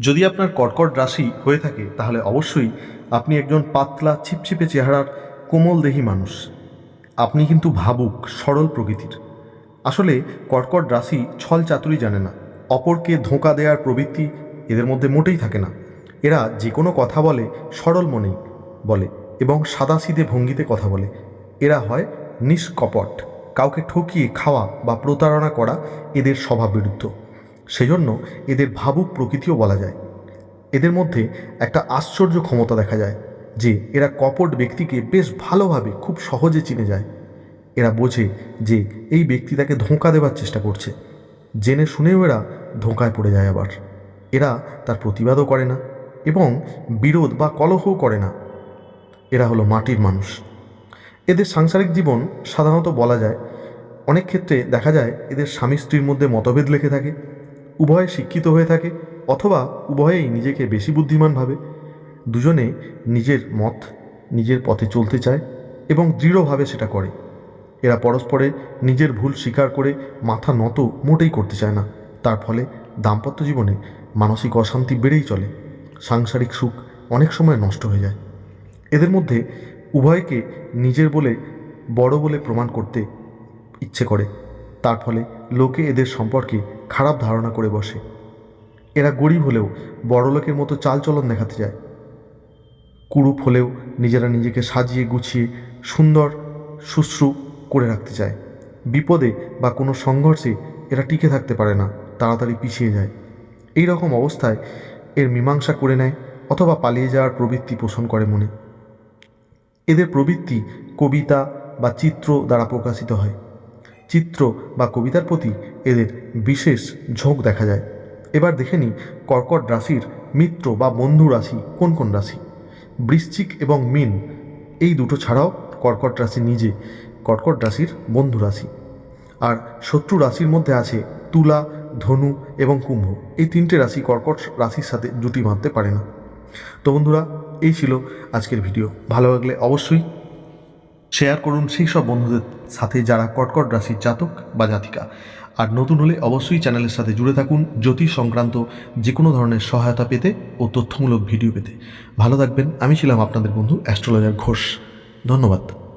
যদি আপনার কর্কট রাশি হয়ে থাকে, তাহলে অবশ্যই আপনি একজন পাতলা, ছিপছিপে চেহারার, কোমল দেহী মানুষ। আপনি কিন্তু ভাবুক, সরল প্রকৃতির। আসলে কর্কট রাশি ছল চাতুরি জানে না। অপরকে ধোঁকা দেওয়ার প্রবৃত্তি এদের মধ্যে মোটেই থাকে না। এরা যে কোনো কথা বলে, সরল মনেই বলে এবং সাদাসিধে ভঙ্গিতে কথা বলে। এরা হয় নিষ্কপট, কাউকে ঠকিয়ে খাওয়া বা প্রতারণা করা এদের স্বভাব বিরুদ্ধ সেজন্য এদের ভাবুক প্রকৃতিও বলা যায়। এদের মধ্যে একটা আশ্চর্য ক্ষমতা দেখা যায়, যে এরা কপট ব্যক্তিকে বেশ ভালোভাবে খুব সহজে চিনে যায়। এরা বোঝে যে এই ব্যক্তি তাকে ধোঁকা দেওয়ার চেষ্টা করছে। জেনে শুনেও এরা ধোঁকায় পড়ে যায় আবার। এরা তার প্রতিবাদও করে না এবং বিরোধ বা কলহও করে না। এরা হলো মাটির মানুষ। এদের সাংসারিক জীবন সাধারণত বলা যায়, অনেক ক্ষেত্রে দেখা যায় এদের স্বামী স্ত্রীর মধ্যে মতভেদ লেগে থাকে। উভয়ে শিক্ষিত হয়ে থাকে অথবা উভয়েই নিজেকে বেশি বুদ্ধিমান ভাবে। দুজনে নিজের মত, নিজের পথে চলতে চায় এবং দৃঢ়ভাবে সেটা করে। এরা পরস্পরে নিজের ভুল স্বীকার করে মাথা নত মোটেই করতে চায় না। তার ফলে দাম্পত্য জীবনে মানসিক অশান্তি বেড়েই চলে। সাংসারিক সুখ অনেক সময় নষ্ট হয়ে যায়। এদের মধ্যে উভয়কে নিজের বলে বড় বলে প্রমাণ করতে ইচ্ছে করে। তার ফলে লোকে এদের সম্পর্কে খারাপ ধারণা করে বসে। এরা গরিব হলেও বড়লোকের মতো চালচলন দেখাতে যায়। কুরূপ হলেও নিজেরা নিজেকে সাজিয়ে গুছিয়ে সুন্দর শুশ্রু করে রাখতে চায়। বিপদে বা কোনো সংঘর্ষে এরা টিকে থাকতে পারে না, তাড়াতাড়ি পিছিয়ে যায়। এই রকম অবস্থায় এর মীমাংসা করে নেয় অথবা পালিয়ে যাওয়ার প্রবৃত্তি পোষণ করে মনে। এদের প্রবৃত্তি কবিতা বা চিত্র দ্বারা প্রকাশিত হয়। চিত্র বা কবিতার প্রতি এদের বিশেষ ঝোঁক দেখা যায়। এবার দেখে নিই কর্কট রাশির মিত্র বা বন্ধু রাশি কোন কোন রাশি। বৃশ্চিক এবং মিন, এই দুটো ছাড়াও কর্কট রাশি নিজে, কর্কট রাশির বন্ধু রাশি। আর শত্রু রাশির মধ্যে আছে তুলা, ধনু এবং কুম্ভ। এই তিনটে রাশি কর্কট রাশির সাথে জুটি বাঁধতে পারে না। তো বন্ধুরা, এই ছিল আজকের ভিডিও। ভালো লাগলে অবশ্যই শেয়ার করুন সেই সব বন্ধুদের সাথে যারা কটকট রাশির জাতক বা জাতিকা। আর নতুন হলে অবশ্যই চ্যানেলের সাথে জুড়ে থাকুন জ্যোতিষ সংক্রান্ত যে কোনো ধরনের সহায়তা পেতে ও তথ্যমূলক ভিডিও পেতে। ভালো থাকবেন, আমি ছিলাম আপনাদের বন্ধু অ্যাস্ট্রোলজার ঘোষ। ধন্যবাদ।